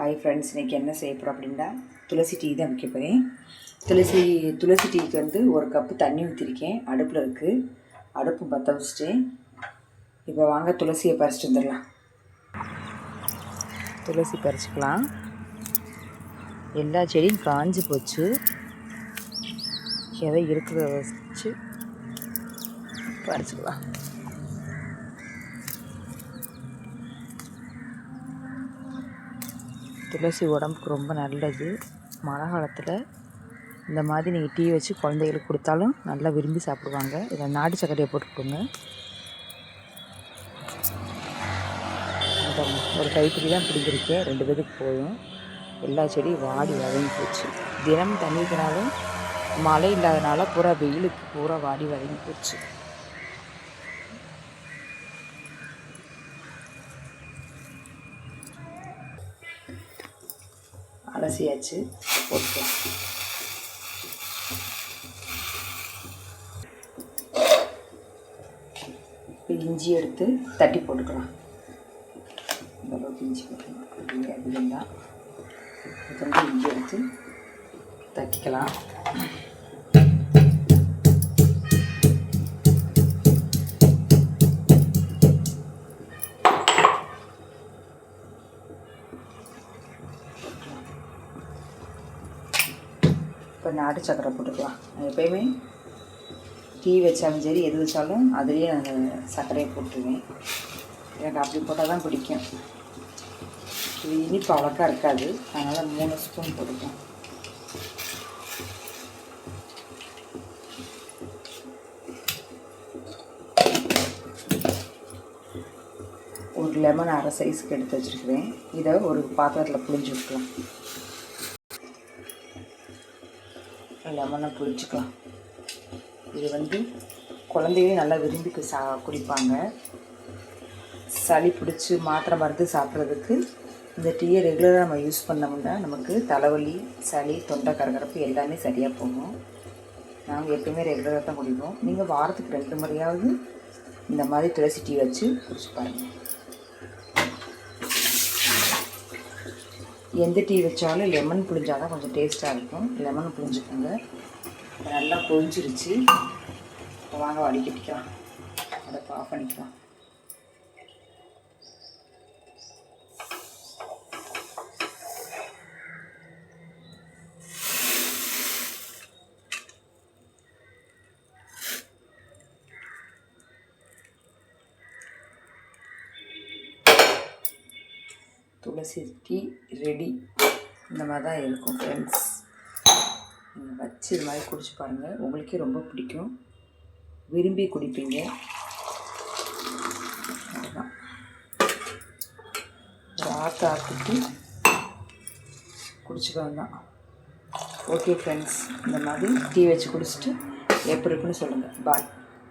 Hi friends இன்றைக்கி என்ன செய்ய போகிறோம் அப்படின்னா துளசி டீ தான் வைக்க போகிறேன் துளசி துளசி டீக்கு வந்து ஒரு கப்பு தண்ணி ஊற்றிருக்கேன் அடுப்பில் இருக்குது அடுப்பு பற்ற வச்சுட்டேன். இப்போ வாங்க துளசியை பறிச்சுட்டு வந்துடலாம். துளசி பறிச்சுக்கலாம். எல்லா செடியும் காஞ்சி போச்சு. எதை இருக்கிறத வச்சு பறிச்சுக்கலாம். துளசி உடம்புக்கு ரொம்ப நல்லது. மழை காலத்தில் இந்த மாதிரி நீங்கள் டீ வச்சு குழந்தைகளுக்கு கொடுத்தாலும் நல்லா விரும்பி சாப்பிடுவாங்க. இதில் நாட்டு சர்க்கரையை போட்டுக்கோங்க அப்புறம் ஒரு கைப்பிடி தான் பிடிங்கிருக்கேன் ரெண்டு பேருக்கு போதும். எல்லா செடியும் வாடி வதங்கி போச்சு. தினம் தண்ணி மழை இல்லாதனால பூரா வெயிலுக்கு பூரா வாடி வதங்கி போச்சு. அலசியாச்சு. போட்டுக்கலாம். இப்போ இஞ்சி எடுத்து தட்டி போட்டுக்கலாம். இந்த அளவுக்கு இஞ்சி போட்டுக்கலாம். அப்படிங்க அதிகம்தான். கொஞ்சம் இஞ்சி எடுத்து தட்டிக்கலாம். இப்போ நாட்டு சக்கரை போட்டுக்கலாம். எப்போயுமே எப்பயுமே டீ வச்சாலும் சரி எது வச்சாலும் அதுலேயே நான் சர்க்கரையை போட்டுருவேன். எனக்கு அப்படி போட்டால் தான் பிடிக்கும். இது இனிப்பு அவ்வளோக்கா இருக்காது. அதனால் மூணு ஸ்பூன் போட்டுக்கலாம். ஒரு லெமன் அரை சைஸ்க்கு எடுத்து வச்சுருக்கிறேன். இதை ஒரு பாத்திரத்தில் புளிஞ்சு விட்டுக்கலாம் லெமனை புளிச்சுக்கலாம் இது வந்து குழந்தைகளே நல்லா விரும்பி சா குடிப்பாங்க. சளி பிடிச்சி மாத்திரை மருந்து சாப்பிட்றதுக்கு இந்த டீயை ரெகுலராக நம்ம யூஸ் பண்ணோம்னா நமக்கு தலைவலி சளி தொண்டை கரகரப்பு எல்லாமே சரியாக போகும். நாங்கள் எப்பயுமே ரெகுலராக தான் குடிப்போம். நீங்கள் வாரத்துக்கு ரெண்டு முறையாவது இந்த மாதிரி துளசி டீ வச்சு குடிச்சு பாருங்கள் எந்த டீ வச்சாலும் லெமன் புளிஞ்சால் தான் கொஞ்சம் டேஸ்ட்டாக இருக்கும். லெமன் புளிஞ்சுக்கோங்க நல்லா கொதிச்சிருச்சு வாங்க வடிக்கட்டிக்கலாம் அதை ஆஃப் பண்ணிக்கலாம். துளசி டீ ரெடி. இந்த மாதிரி தான் இருக்கும் ஃப்ரெண்ட்ஸ் நீங்கள் வச்சு இது மாதிரி குடிச்சு பாருங்கள் உங்களுக்கே ரொம்ப பிடிக்கும். விரும்பி குடிப்பீங்க. அதுதான் ஒரு ஆற்று தான் ஓகே ஃப்ரெண்ட்ஸ் இந்த மாதிரி டீ வச்சு குடிச்சிட்டு எப்படி இருக்குன்னு சொல்லுங்கள் பாய்